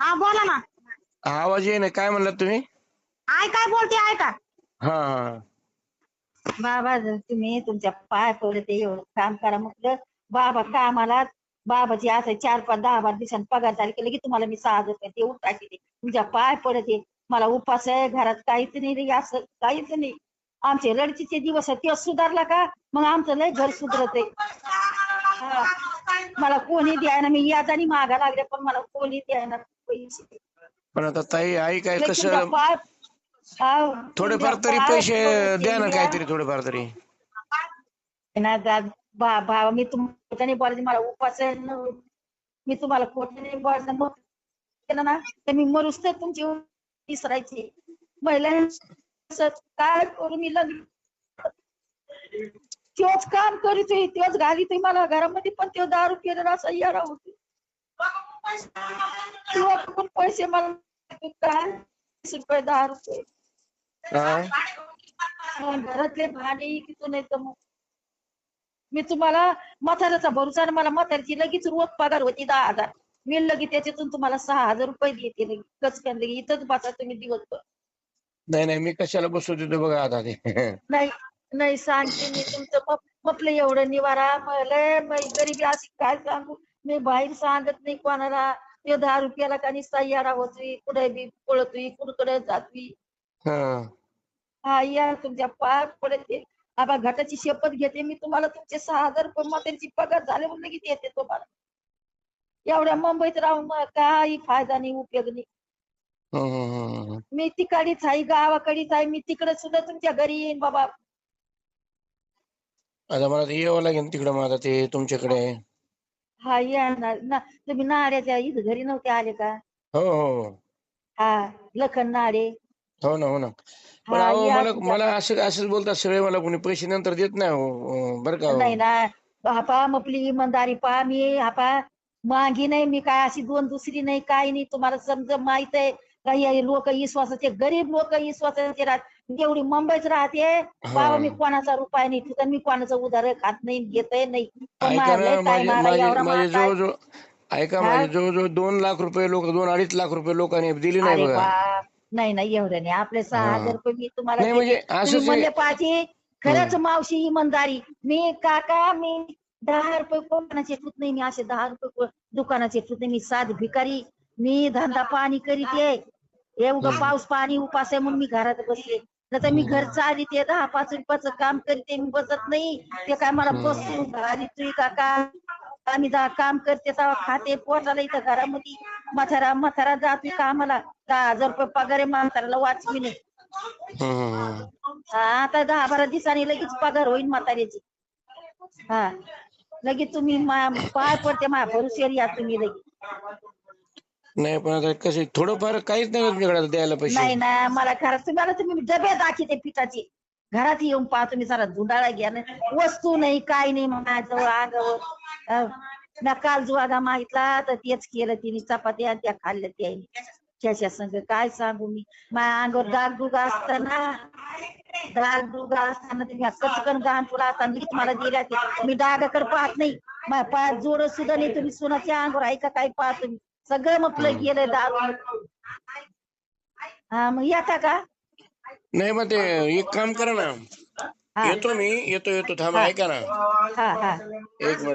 हा बोला ना. हा, आवाज येईना काय म्हणलात तुम्ही? आय काय बोलते आय का? हा हा. बाबा जर तुम्ही तुमच्या पाय पडते एवढं काम करा म्हटलं बाबा कामाला बाबाची असं चार पाच दहा बारा दिवसांनी पगार झाली केलं की तुम्हाला मी सहा हजार रुपये देऊन तुमच्या पाय पडते मला उपास आहे घरात काहीच नाही रे असं काहीच नाही. आमचे रडचीचे दिवस आहेत ते सुधारला का? मग आमचं लय घर सुधरत आहे मला कोणी द्यायना मी यादानी मागा लागले पण मला कोणी द्यायना पैसे पण आता ताई आई काय कसं पाय हाव, थोडेफार तरी पाय पैसे द्या ना मी. काहीतरी थोडेफार तरी ना दा- बा भावा मी तुम्हाला नाही बोलायचं मला उपास आहे न. मी तुम्हाला खोटं नाही बोलायचं मग केलं ना तर मी मरुस तर तुमची विसरायची महिला काय करू मी लग्न तोच काम करीतोय तोच घालीतोय मला घरामध्ये पण तो दारू पिणार असा येडा होतो तुझ्याकडून पैसे मला काय? रुपये दहा रुपये. घरातले भांडे नाही तर मग? मी तुम्हाला म्हाताऱ्याचा भरोसा आणि मला म्हाताऱ्याची लगेच रोज पगार होती दहा हजार. मी लगेच त्याच्यातून तुम्हाला सहा हजार रुपये देते लगेच. कचकन लगेच? इथंच बसा तुम्ही दिवसभर. नाही नाही मी कशाला बसू देतो बघा आता ते. नाही. नाही सांगते मी तुमचं. म्हटलं एवढं निवारा. मला गरिबी अशी काय सांगू? मी बाहेर सांगत नाही कोणाला. ते दहा रुपयाला का निस्ता याडा होतोय. कुठे बी पळतोय कुठकडे जातोय. हा. हा या तुमच्या पाय पडते आबा घटाची शपथ घेते मी तुम्हाला. तुमचे सहा हजार रुपये म्हातारीची पगार झाले म्हणून लगेच येते तुम्हाला. एवढ्या मुंबईत राहून काही फायदा नाही उपयोग नाही. मी तिकडीच आहे गावाकडीच आहे. मी तिकडे सुद्धा तुमच्या घरी येईन बाबा. आता मला ते यावं लागेल तिकडं मग आता ते तुमच्याकडे. हा या ना ना तुम्ही नाड्याच्या इथं घरी नव्हते आले का? हो हो. हा लखन नाडे हो ना हो ना. पण हा, अहो या मला तुमच्या- मला असं असंच बोलतात सगळे मला कोणी पैसे नंतर देत नाही हो अं, बरं का हो. नाही ना. हापा आपली इमानदारी पा मी हापा मागी नाही मी काय अशी दोन दुसरी नाही काही नाही. तुम्हाला समज माहीत आहे. काही लोक विश्वासाचे गरीब लोक विश्वासाचे राहत एवढी मुंबईच राहते. बाबा मी कोणाचा रुपया नाही ठेवत मी कोणाचं उधार खात नाही घेतय नाही. ऐका माझं ना आहे. जवळजवळ ऐका? माझे जवळजवळ दोन लाख रुपये लोक दोन अडीच लाख रुपये लोकांनी दिली नाही अरे बघा. बाप. नाही नाही एवढं नाही. आपले सहा. हजार रुपये मी तुम्हाला नाही म्हणजे देते. असंच तुम्ही आहे. म्हणले पाहिजे खरंच मावशी इमानदारी. मी काका मी दहा रुपये कोणाचे ठेवत नाही मी असे दहा रुपये को- दुकानाचे ठेवत नाही. मी साध भिकारी. मी धंदा पाणी करीते एवढं पाऊस पाणी उपास आहे म्हणून मी घरात बसले. तर मी घर चालिते दहा पाच रुपयाचं काम करते मी बसत नाही. ते काय मला बसून घाली तुझी काका आम्ही जा काम करते तेव्हा खाते पोटाला इथं घरामध्ये. म्हातारा म्हातारा जाते कामाला. दहा हजार रुपये पगार आहे म्हाताऱ्याला वाचवी नाही. हा, आता दहा बारा दिवसांनी लगेच पगार होईल म्हाताऱ्याची. हा लगेच तुम्ही पाय पडते माझ्या भरोश्यावर या तुम्ही लगेच. नाही पण आता कसे थोडंफार काहीच नाही तुमच्याकडे आता द्यायला नाही पैसे ना मला खरंच तुम्हाला तुम्ही डबे दाखवते पिठाचे. घरात येऊन पहा तुम्ही सारा धुंडाळा घ्या. ना. वस्तू नाही काय नाही माझ्याजवळ अंगावर. अं, ना काल जुवागा मागितला तर तेच केलं तिने चपात्या त्या खाल्ल्या त्याने त्याच्या संग काय सांगू मी? माझ्या अंगावर दुगा असताना डागडुग असताना तुम्ही कचकन गाण तुला असताना मला दिल्या ते. मी डागाकडे पाहत नाही. माझ्या पायात जोड सुद्धा नाही तुम्ही सोनाच्या अंगावर ऐका काय पाहत तुम्ही सगळं म्हटलं गेलं दारू. हा मग येता का? नाही मग ते एक काम करा ना. हा. येतो मी येतो येतो. थांबा ऐका ना. हा हा. एक मिनिट.